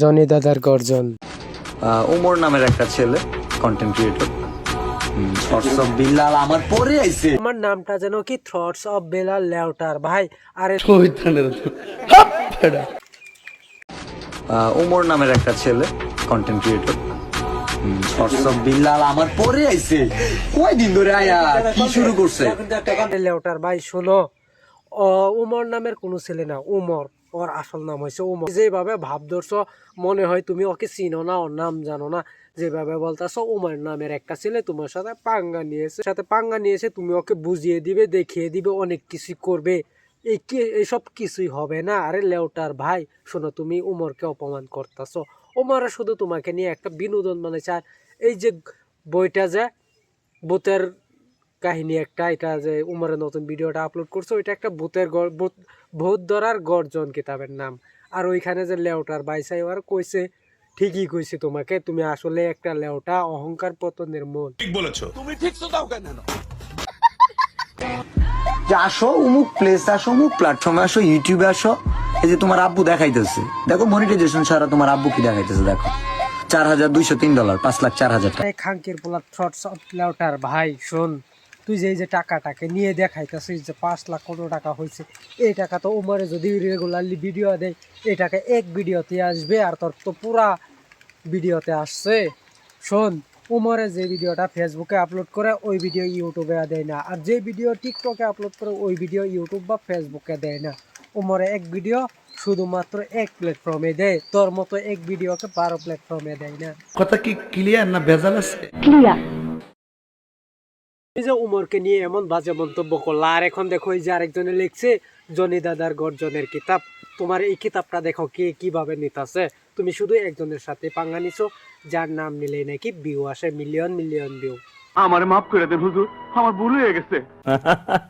Johnny দাদার গর্জন। ওমর নামের একটা ছেলে কন্টেন্ট ক্রিয়েটর বিল্লাল আমার পরে আইছে। আমার নামটা যেন কি থ্রটস অফ বেলাল লেউটার ভাই। আরে ওমর নামের একটা ছেলে কন্টেন্ট ক্রিয়েটর বিল্লাল আমার পরে আইছে। কয়দিন ধরে আয়া কি শুরু করছে? লেউটার ভাই শোনো। ও উমর নামের কোনো ছেলে না উমর। ওর আসল নাম হয়েছে উমর যেভাবে ভাব ধরছো, মনে হয় তুমি ওকে চিনো না, ওর নাম জানো না। যেভাবে বলতেছো, উমর নামের একটা ছেলে তোমার সাথে পাঙ্গা নিয়েছে, সাথে পাঙ্গা নিয়েছে, তুমি ওকে বুঝিয়ে দিবে, দেখিয়ে দিবে, অনেক কিছু করবে। এই কি এইসব কিছুই হবে না। আরে লেউটার ভাই, শোনো তুমি উমরকে অপমান করতেছো। উমরে শুধু তোমাকে নিয়ে একটা বিনোদন মানে আর এই যে বইটা যে, ভূতের কাহিনী একটা এটা যে উমরের নতুন ভিডিওটা আপলোড করছে ওইটা একটা ভূতের ভূত- ধরার গর্জন কিতাবের নাম। আর ওইখানে যে লেউটার বাইসাই আর কইছে ঠিকই কইছে তোমাকে তুমি আসলে একটা লেউটা অহংকার পতনের মূল। যে আসো অমুক প্লেস আসো অমুক প্ল্যাটফর্মে আসো ইউটিউবে আসো। এই যে তোমার আব্বু দেখাইতেছে। দেখো মনিটাইজেশন ছাড়া তোমার আব্বু কি দেখাইতেছে দেখো। চার হাজার দুইশো তিন ডলার পাঁচ লাখ চার হাজার টাকা। এই খাঙ্কির পোলা থ্রটস অফ লেউটার ভাই শোন। তুই যে এই যে টাকাটাকে নিয়ে দেখাইতেছিস যে পাঁচ লাখ কত টাকা হয়েছে এই টাকা তো উমরে যদি রেগুলারলি ভিডিও দেয় এই টাকা এক ভিডিওতে আসবে আর তোর তো পুরা ভিডিওতে আসছে। শোন উমরে যে ভিডিওটা ফেসবুকে আপলোড করে ওই ভিডিও ইউটিউবে দেয় না। আর যে ভিডিও টিকটকে আপলোড করে ওই ভিডিও ইউটিউব বা ফেসবুকে দেয় না। উমরে এক ভিডিও শুধুমাত্র এক প্ল্যাটফর্মে দেয় তোর মতো এক ভিডিওকে বারো প্ল্যাটফর্মে দেয় না। কথা কি ক্লিয়ার না ভেজাল আছে? এই যে উমরকে নিয়ে এমন বাজে মন্তব্য করল। আর এখন দেখো এই যে আরেকজনে লিখছে জনি দাদার গর্জনের কিতাব। তোমার এই কিতাবটা দেখো কে কীভাবে নিতেছে? তুমি শুধু একজনের সাথে পাঙ্গা নিছো যার নাম নিলেই নাকি ভিউ আসে মিলিয়ন মিলিয়ন ভিউ আমার মাফ করে দেন হুজুর আমার ভুল হয়ে গেছে।